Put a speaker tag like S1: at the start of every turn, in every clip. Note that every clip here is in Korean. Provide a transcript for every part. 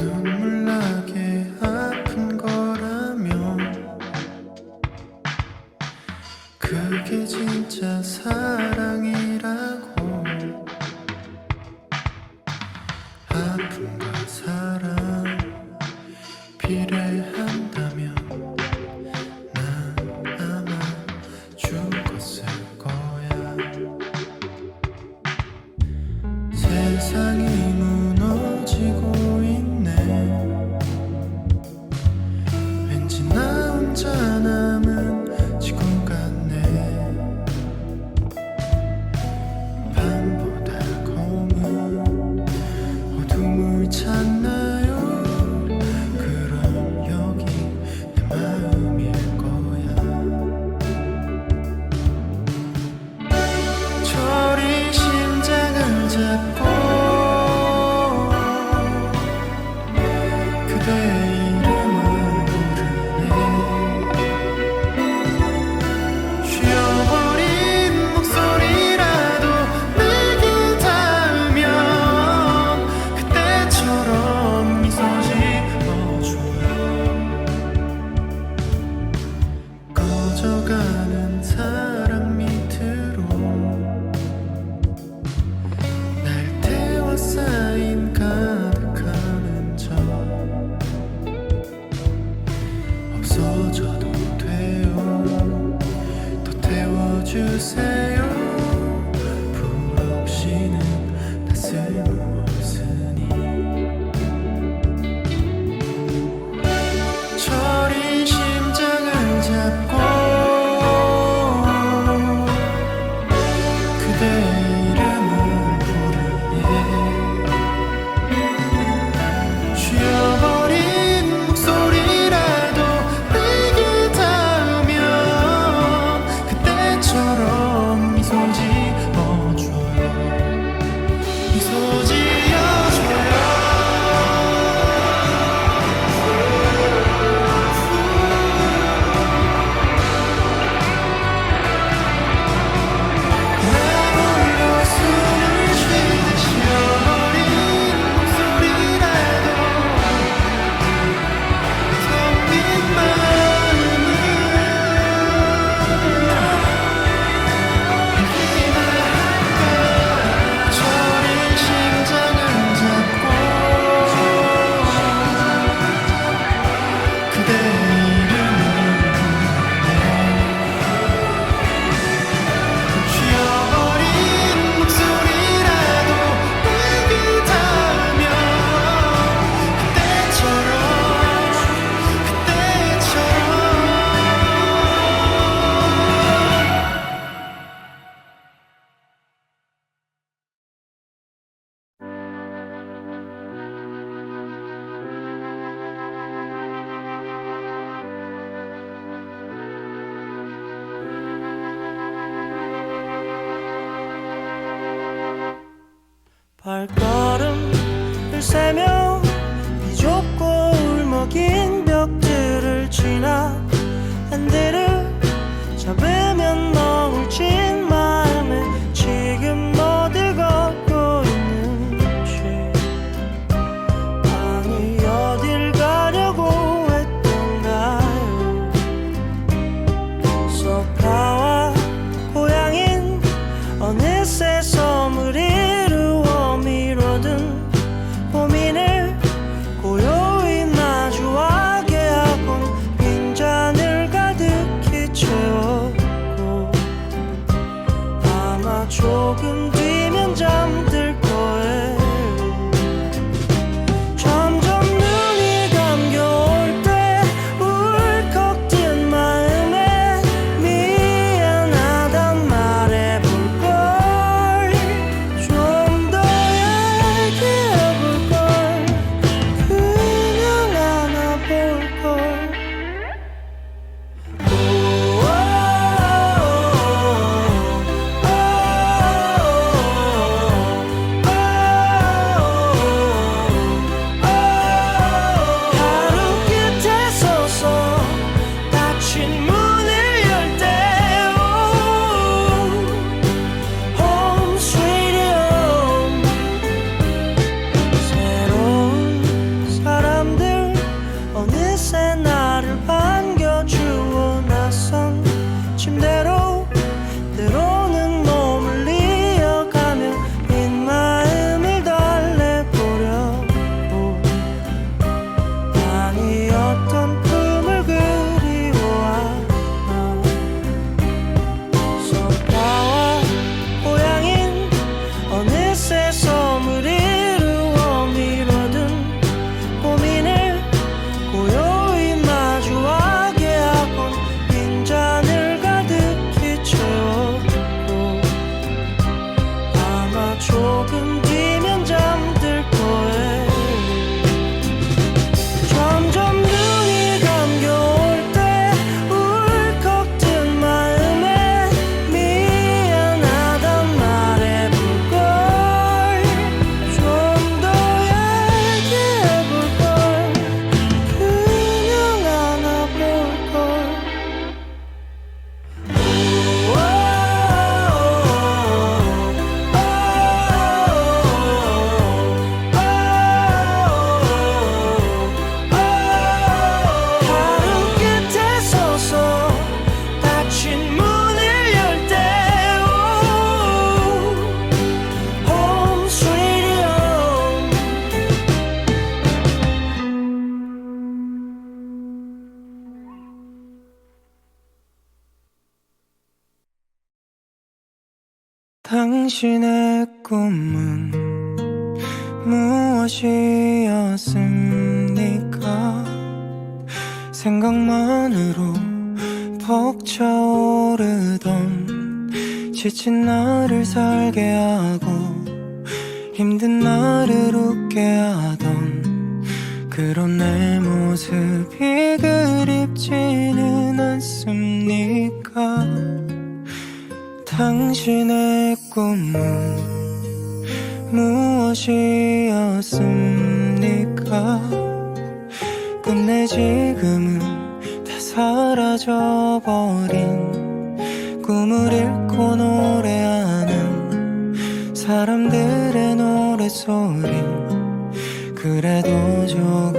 S1: done. stay
S2: 발걸음을 세며 비좁고 울먹인 벽들을 지나 핸들을 잡으면 너무 진 마음에 지금 어딜 걷고 있는지. 아니 어딜 가려고 했던가요? 소파와 고향인 어느새 서
S1: 당신의 꿈은 무엇이었습니까? 생각만으로 벅차오르던 지친 나를 살게 하고 힘든 나를 웃게 하던 그런 내 모습이 그립지는 않습니까? 당신의 꿈은 무엇이었습니까? 끝내 지금은 다 사라져버린 꿈을 잃고 노래하는 사람들의 노래소리 그래도 조금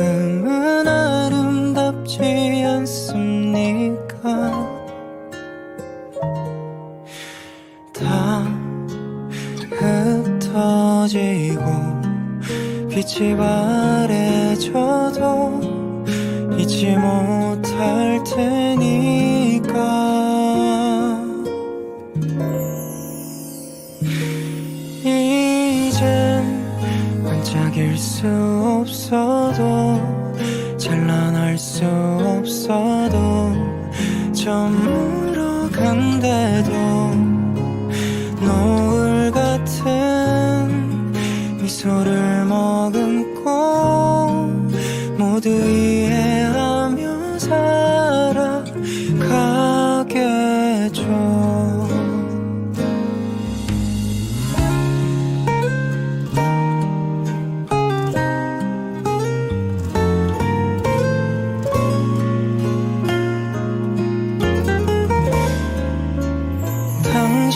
S1: 빛이 바래져도 잊지 못할 테니까. 이젠 반짝일 수 없어도 찬란할 수 없어도 저물어 간대도 노을 같은 미소를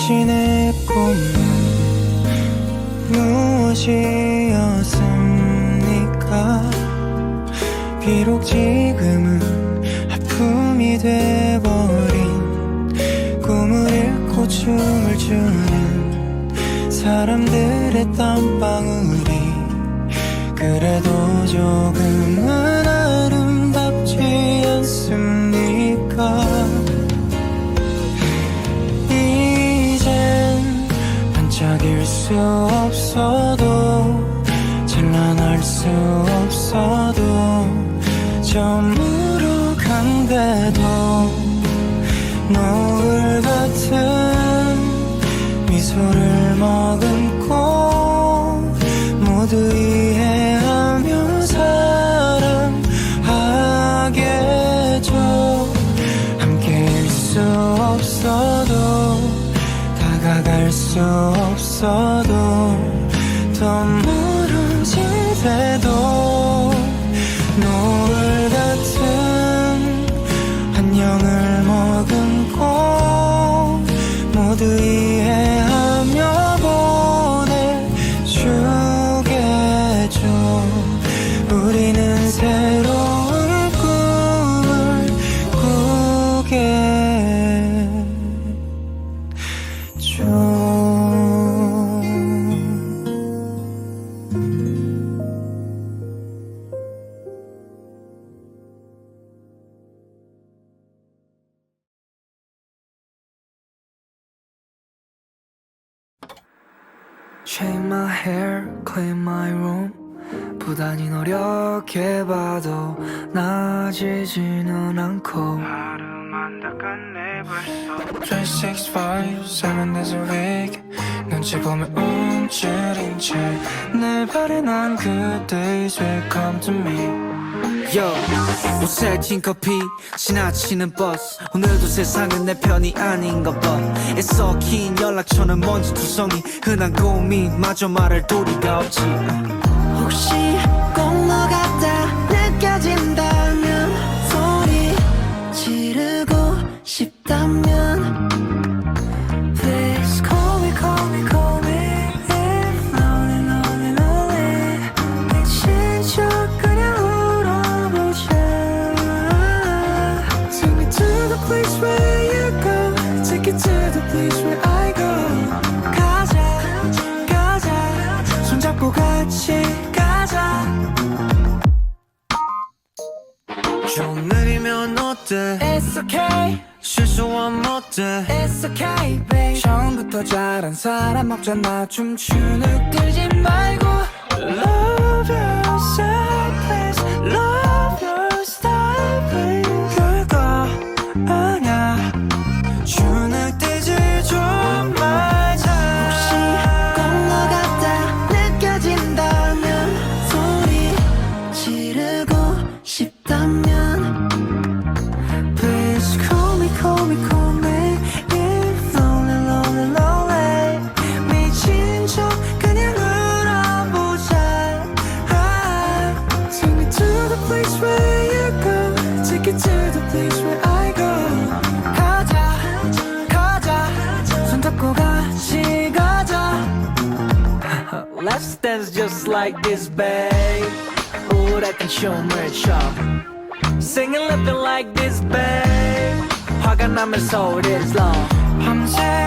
S1: 당신의 꿈은 무엇이었습니까? 비록 지금은 아픔이 돼버린 꿈을 잃고 춤을 추는 사람들의 땀방울이 그래도 조금은 수 없어도 찬란할 수 없어도 저물어 간대도 노을 같은 미소를 벌써
S2: 365, 7 days a week. 눈치 보면 움츠린 채내 발에 난 good days will come to me.
S3: Yo, 튄 커피 지나치는 버스. 오늘도 세상은 내 편이 아닌 것봐. 애써 긴 연락처는 먼지 투성이. 흔한 고민 마저 말할 도리가 없지.
S4: 혹시 꼭 너 같다 느껴진다면 소리 지르고 싶다면 place where I go. 가자 가자. 손잡고 같이 가자.
S1: 좀 느리면 어때?
S4: It's okay.
S1: 실수한
S2: 못돼 It's okay babe. 처음부터 잘한 사람 없잖아. 춤추는 끌지 말고. Love
S1: you.
S4: Like this, babe. 우울했던 춤을 춰. Singing, living like this, babe. 화가 나면 소리를 질러.
S2: 밤새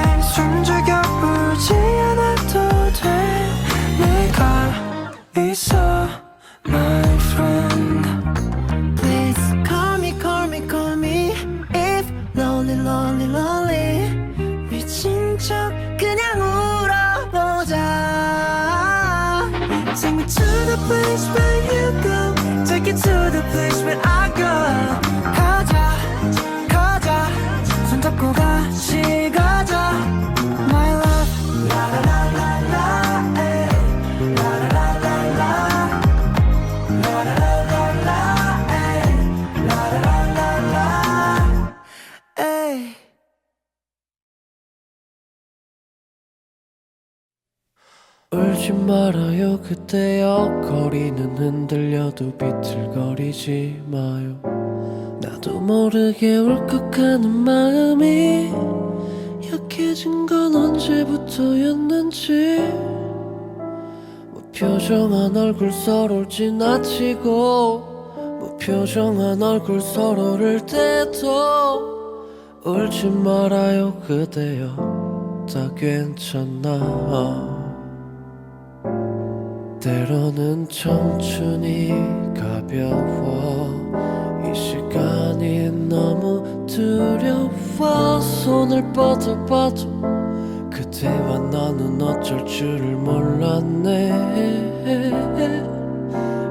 S2: 울지
S5: 말아요. 그때여 거리는 흔들려도 비틀거리지 마요. 나도 모르게 울컥하는 마음이 약해진 건 언제부터였는지. 무표정한 얼굴 서로를 지나치고 무표정한 얼굴 서로를 대도 울지 말아요. 그대여 다 괜찮아 때로는 청춘이 가벼워. 이 시간이 너무 두려워. 손을 뻗어봐도 그대와 나는 어쩔 줄을 몰랐네.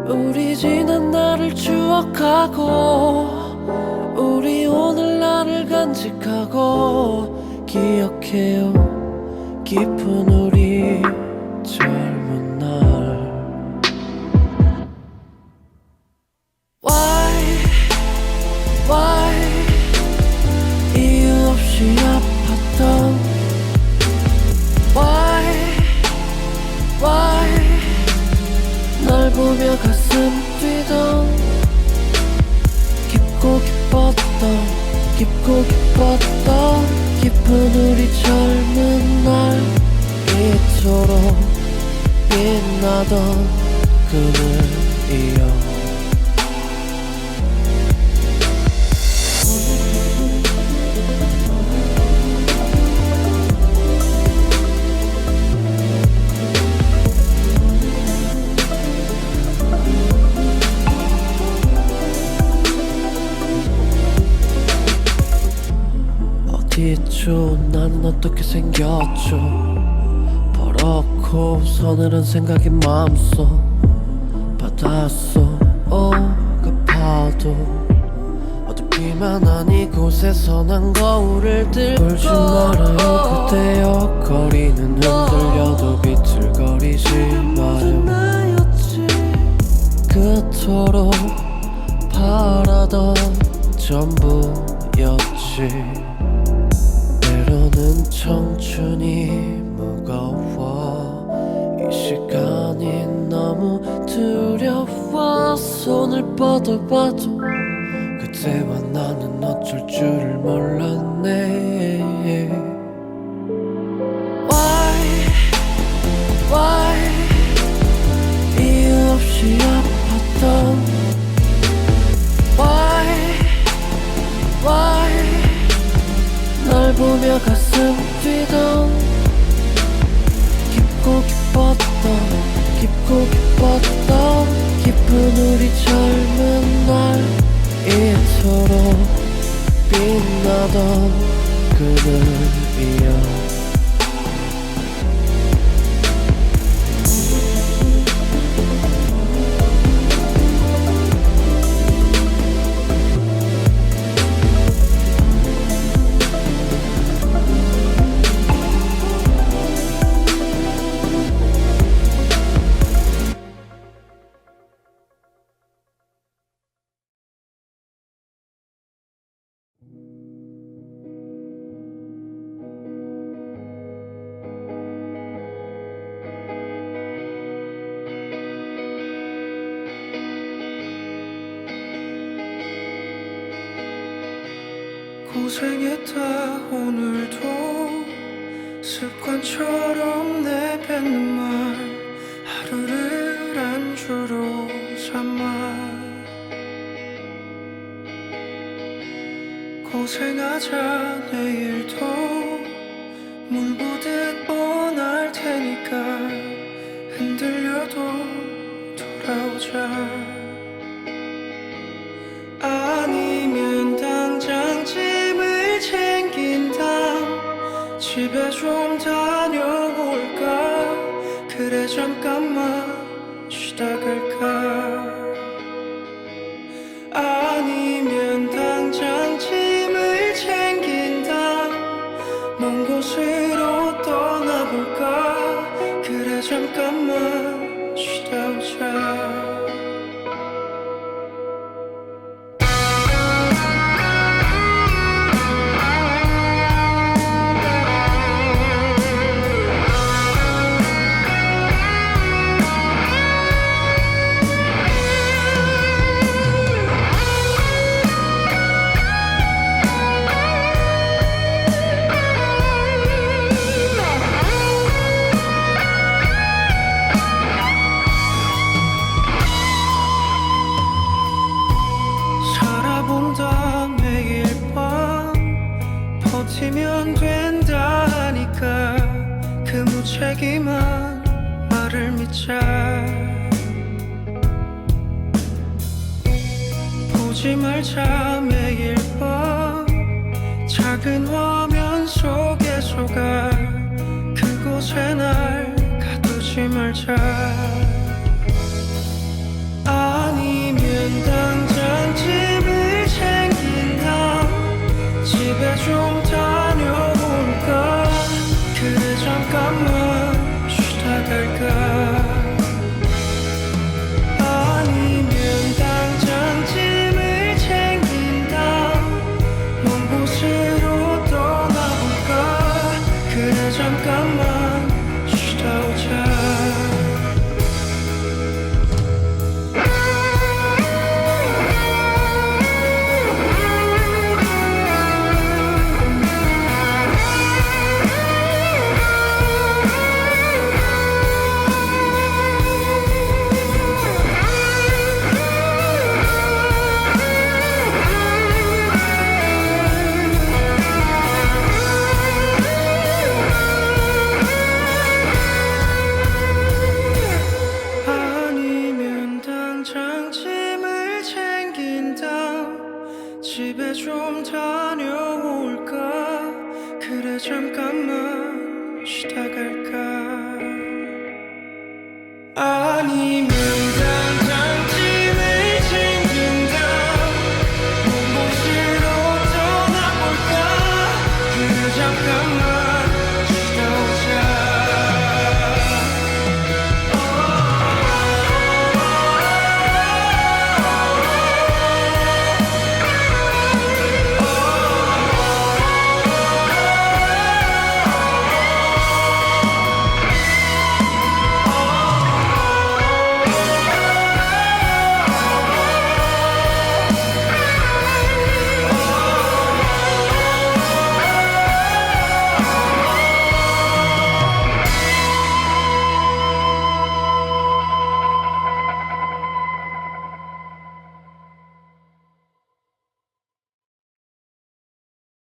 S5: 우리 지난 날을 추억하고 우리 오늘 날을 간직하고 기억해요. 깊은 우 그늘이여 어디 있죠? 나는 어떻게 생겼죠? 버럭고 서늘한 생각이 마음속 바닷속 오가파도 어둡기만 한 이곳에서 난 거울을 들고 울지 말아요. 그때여 거리는 흔들려도 비틀거리지 마요 그토록 바라던 전부였지. 때로는 청춘이 무거워 이 시간이 너무 두려워 손을 뻗어봐도 그때와 나는 어쩔 줄을 몰랐네. Why Why 이유 없이 아팠던? Why Why 널 보며 가슴 뛰던? 깊고 깊었던 깊고 깊었던 깊은 우리 젊은 날 이토록 빛나던 그늘이여
S2: 고생했다 오늘도. 습관처럼 내뱉는 말 하루를 안주로 삼아. 고생하자 내일도. 물보듯 뻔할 테니까 흔들려도 돌아오자. that you're